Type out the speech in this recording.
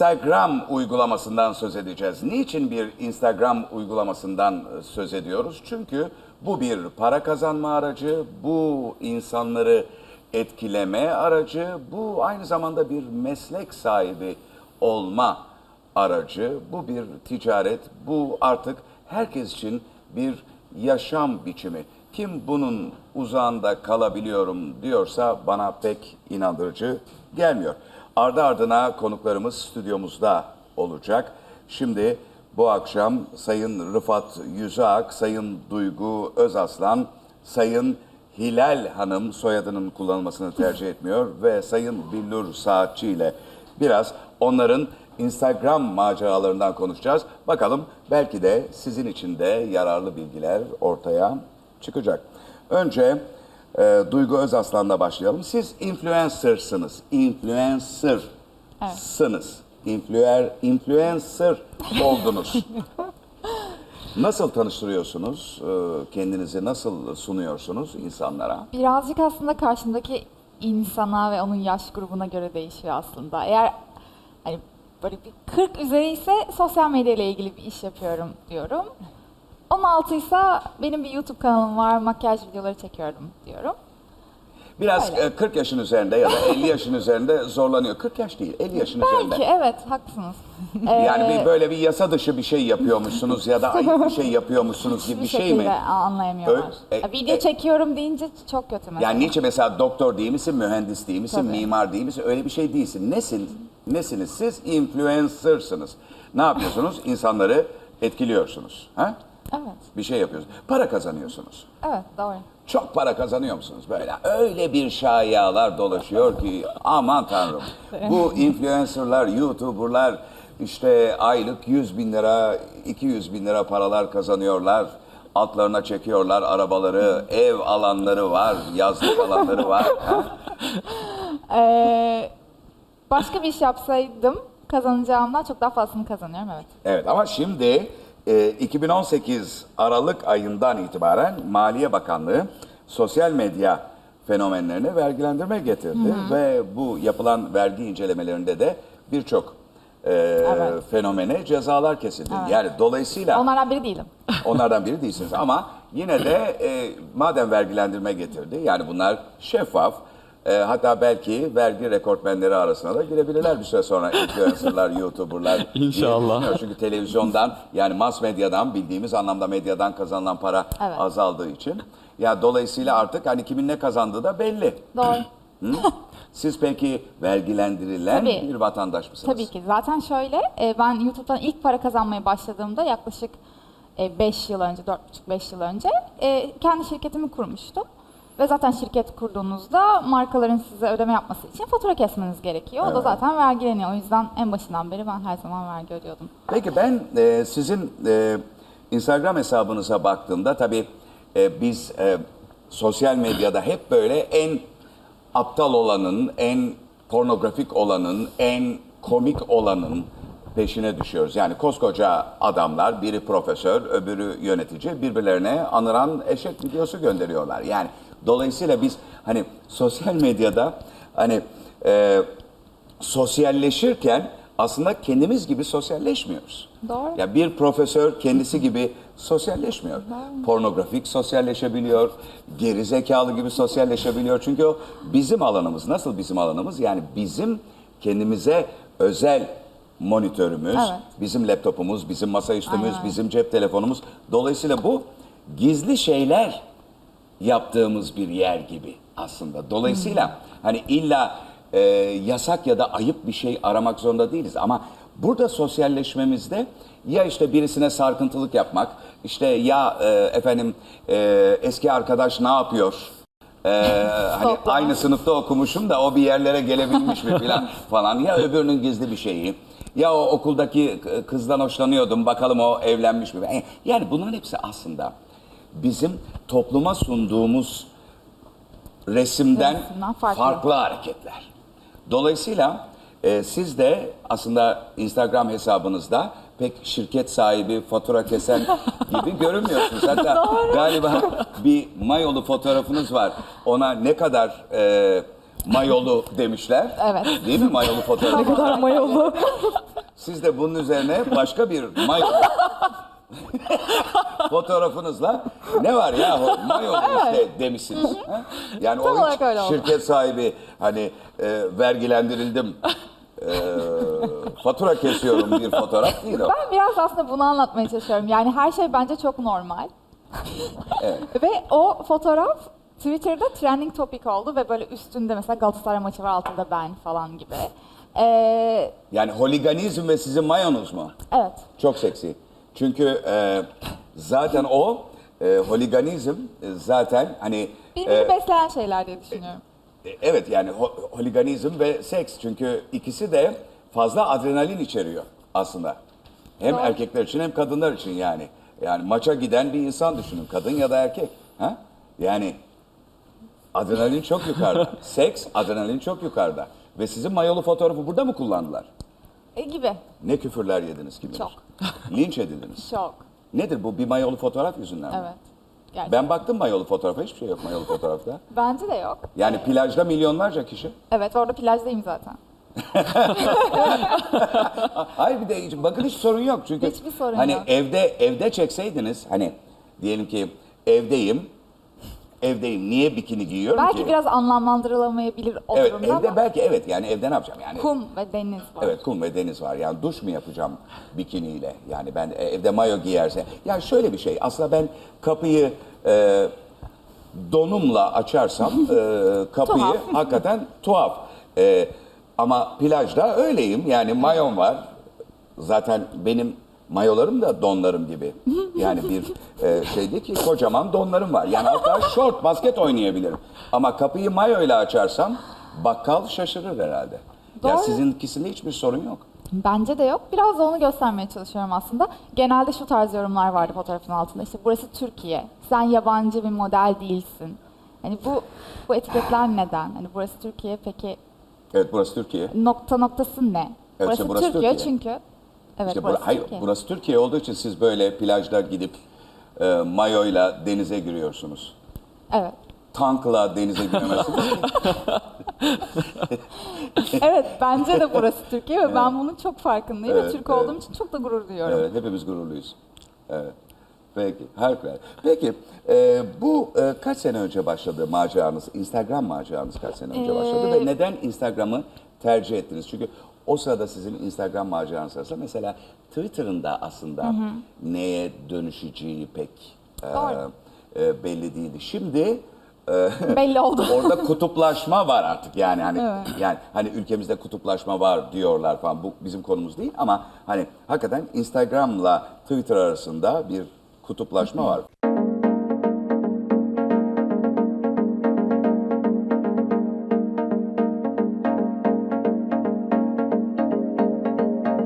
Instagram uygulamasından söz edeceğiz. Niçin bir Instagram uygulamasından e, söz ediyoruz? Çünkü bu bir para kazanma aracı, bu insanları etkileme aracı, bu aynı zamanda bir meslek sahibi olma aracı, bu bir ticaret, bu artık herkes için bir yaşam biçimi. Kim bunun uzağında kalabiliyorum diyorsa bana pek inandırıcı gelmiyor. Ardı ardına konuklarımız stüdyomuzda olacak. Şimdi bu akşam Sayın Rıfat Yüzak, Sayın Duygu Özaslan, Sayın Hilal Hanım soyadının kullanılmasını tercih etmiyor ve Sayın Billur Saatçi ile biraz onların Instagram maceralarından konuşacağız. Bakalım belki de sizin için de yararlı bilgiler ortaya çıkacak. Önce e, Duygu Özaslan'la başlayalım. Siz influencer'sınız. Influencer'sınız. Influer, influencer oldunuz. Nasıl tanıştırıyorsunuz? e, Kendinizi nasıl sunuyorsunuz insanlara? Birazcık aslında karşımdaki insana ve onun yaş grubuna göre değişiyor aslında. Eğer hani böyle bir 40 üzeri ise sosyal medya ile ilgili bir iş yapıyorum diyorum. 16 ise benim bir YouTube kanalım var, makyaj videoları çekiyorum diyorum. Biraz Öyle. e, 40 yaşın üzerinde ya da 50 yaşın üzerinde zorlanıyor. 40 yaş değil, 50 yaşın üzerinde. Belki evet haklısınız. Yani Ee, bir böyle bir yasa dışı bir şey yapıyormuşsunuz ya da ayıp bir şey yapıyormuşsunuz gibi bir bir şey şekilde mi? anlayamıyorlar. Öyle- Ya Video e- çekiyorum deyince çok kötü mesela. Yani niçin mesela doktor değil misin, mühendis değil misin, Tabii. mimar değil misin? Öyle bir şey değilsin. Nesin? Nesiniz? Siz influencer'sınız. Ne yapıyorsunuz? İnsanları etkiliyorsunuz. Ha? Evet, Bir şey yapıyorsunuz. Para kazanıyorsunuz. evet doğru. Çok para kazanıyor musunuz böyle? Öyle bir şayialar dolaşıyor ki aman tanrım. Bu influencerlar, youtuberlar işte aylık 100 bin lira, 200 bin lira paralar kazanıyorlar. Altlarına çekiyorlar arabaları, ev alanları var, yazlık alanları var. Ha? Ee, başka bir iş yapsaydım kazanacağımdan çok daha fazlasını kazanıyorum evet. Evet ama şimdi e, 2018 Aralık ayından itibaren Maliye Bakanlığı sosyal medya fenomenlerine vergilendirme getirdi ve bu yapılan vergi incelemelerinde de birçok e, Evet. fenomene cezalar kesildi. Yani dolayısıyla Onlardan biri değilim. onlardan biri değilsiniz ama yine de e, madem vergilendirme getirdi yani bunlar şeffaf e, hatta belki vergi rekortmenleri arasına da girebilirler bir süre sonra influencerlar, youtuberlar. İnşallah. Çünkü televizyondan yani mass medyadan bildiğimiz anlamda medyadan kazanılan para Evet. azaldığı için. Ya dolayısıyla artık hani kimin ne kazandığı da belli. Doğru. Siz peki vergilendirilen Tabii. bir vatandaş mısınız? Tabii ki. Zaten şöyle, e, ben YouTube'dan ilk para kazanmaya başladığımda yaklaşık 5 yıl önce, 4,5-5 yıl önce e, kendi şirketimi kurmuştum. Ve zaten şirket kurduğunuzda markaların size ödeme yapması için fatura kesmeniz gerekiyor. O da zaten vergileniyor. O yüzden en başından beri ben her zaman vergi ödüyordum. Peki ben e, sizin e, Instagram hesabınıza baktığımda tabii e, biz e, sosyal medyada hep böyle en aptal olanın, en pornografik olanın, en komik olanın peşine düşüyoruz. Yani koskoca adamlar, biri profesör, öbürü yönetici birbirlerine anıran eşek videosu gönderiyorlar. Yani dolayısıyla biz hani sosyal medyada hani e, sosyalleşirken aslında kendimiz gibi sosyalleşmiyoruz. Doğru. Ya bir profesör kendisi gibi sosyalleşmiyor. Pornografik sosyalleşebiliyor, geri zekalı gibi sosyalleşebiliyor. Çünkü o bizim alanımız. Nasıl bizim alanımız? Yani bizim kendimize özel monitörümüz, Evet. bizim laptopumuz, bizim masaüstümüz, Aynen. bizim cep telefonumuz. Dolayısıyla bu gizli şeyler yaptığımız bir yer gibi aslında. Dolayısıyla hani illa e, yasak ya da ayıp bir şey aramak zorunda değiliz ama burada sosyalleşmemizde ya işte birisine sarkıntılık yapmak, işte ya e, efendim e, eski arkadaş ne yapıyor? E, hani aynı sınıfta okumuşum da o bir yerlere gelebilmiş mi falan falan ya öbürünün gizli bir şeyi. Ya o okuldaki kızdan hoşlanıyordum bakalım o evlenmiş mi? Yani bunların hepsi aslında bizim topluma sunduğumuz resimden Resimden farklı. farklı. hareketler. Dolayısıyla e, siz de aslında Instagram hesabınızda pek şirket sahibi, fatura kesen gibi görünmüyorsunuz. Hatta galiba bir mayolu fotoğrafınız var. Ona ne kadar e, mayolu demişler. Evet. Değil mi mayolu fotoğrafı? Ne kadar mayolu. Siz de bunun üzerine başka bir mayolu fotoğrafınızla ne var ya mayolu işte demişsiniz. ha? Yani Tam o olarak hiç öyle oldu. şirket sahibi hani e, vergilendirildim e, fatura kesiyorum bir fotoğraf değil o. Ben biraz aslında bunu anlatmaya çalışıyorum. Yani her şey bence çok normal. Evet. Ve o fotoğraf Twitter'da trending topic oldu ve böyle üstünde mesela Galatasaray maçı var altında ben falan gibi. Ee, Yani holiganizm ve sizin mayonuz mu? evet. Çok seksi. Çünkü e, zaten o e, holiganizm e, zaten hani Birbirini e, besleyen şeyler diye düşünüyorum. E, Evet yani ho- holiganizm ve seks çünkü ikisi de fazla adrenalin içeriyor aslında. Hem Doğru. erkekler için hem kadınlar için yani. Yani maça giden bir insan düşünün kadın ya da erkek. Ha? Yani adrenalin çok yukarıda. Seks adrenalin çok yukarıda. Ve sizin mayolu fotoğrafı burada mı kullandılar? E, gibi. Ne küfürler yediniz kim bilir? Çok. Linç edildiniz. Çok. Nedir bu bir mayolu fotoğraf yüzünden mi? Evet. Gerçekten. Ben baktım mayolu fotoğrafa hiçbir şey yok mayolu fotoğrafta. Bence de yok. Yani plajda milyonlarca kişi. Evet orada plajdayım zaten. Hayır bir de bakın hiç sorun yok çünkü Hiçbir sorun hani yok. evde evde çekseydiniz hani diyelim ki evdeyim evdeyim. Niye bikini giyiyorum Belki ki? biraz anlamlandırılamayabilir o evet durumda evde ama belki evet yani evde ne yapacağım? Yani kum ve deniz var. evet kum ve deniz var. Yani duş mu yapacağım bikiniyle? Yani ben e, evde mayo giyerse. Yani şöyle bir şey aslında ben kapıyı e, donumla açarsam e, kapıyı Tuhaf. hakikaten tuhaf. E, ama plajda öyleyim. Yani mayon var. Zaten benim mayolarım da donlarım gibi. Yani bir e, şeydi ki kocaman donlarım var. Yani hatta short basket oynayabilirim. Ama kapıyı mayoyla açarsam bakkal şaşırır herhalde. Ya Doğru. sizinkisinde hiçbir sorun yok. Bence de yok. Biraz da onu göstermeye çalışıyorum aslında. Genelde şu tarz yorumlar vardı fotoğrafın altında. İşte burası Türkiye. Sen yabancı bir model değilsin. Hani bu bu etiketler neden? Hani burası Türkiye peki Evet burası Türkiye. nokta noktası ne? burası, işte burası Türkiye, Türkiye. çünkü. Evet İşte burası bura- hayır, Türkiye. burası Türkiye olduğu için siz böyle plajda gidip e, mayoyla denize giriyorsunuz. Evet. Tankla denize giremezsiniz. Evet bence de burası Türkiye ve ben bunun çok farkındayım Evet, ve Türk evet. olduğum için çok da gurur duyuyorum. Evet, hepimiz gururluyuz. Evet. Peki, harikulade. Peki, e, bu e, kaç sene önce başladı maceranız? Instagram maceranız kaç sene önce başladı? Ee, Ve neden Instagram'ı tercih ettiniz? Çünkü o sırada sizin Instagram maceranız sırasında mesela Twitter'ın da aslında neye dönüşeceği pek e, e, belli değildi. Şimdi Belli oldu. Orada kutuplaşma var artık yani hani Evet. yani hani ülkemizde kutuplaşma var diyorlar falan bu bizim konumuz değil ama hani hakikaten Instagram'la Twitter arasında bir kutuplaşma var.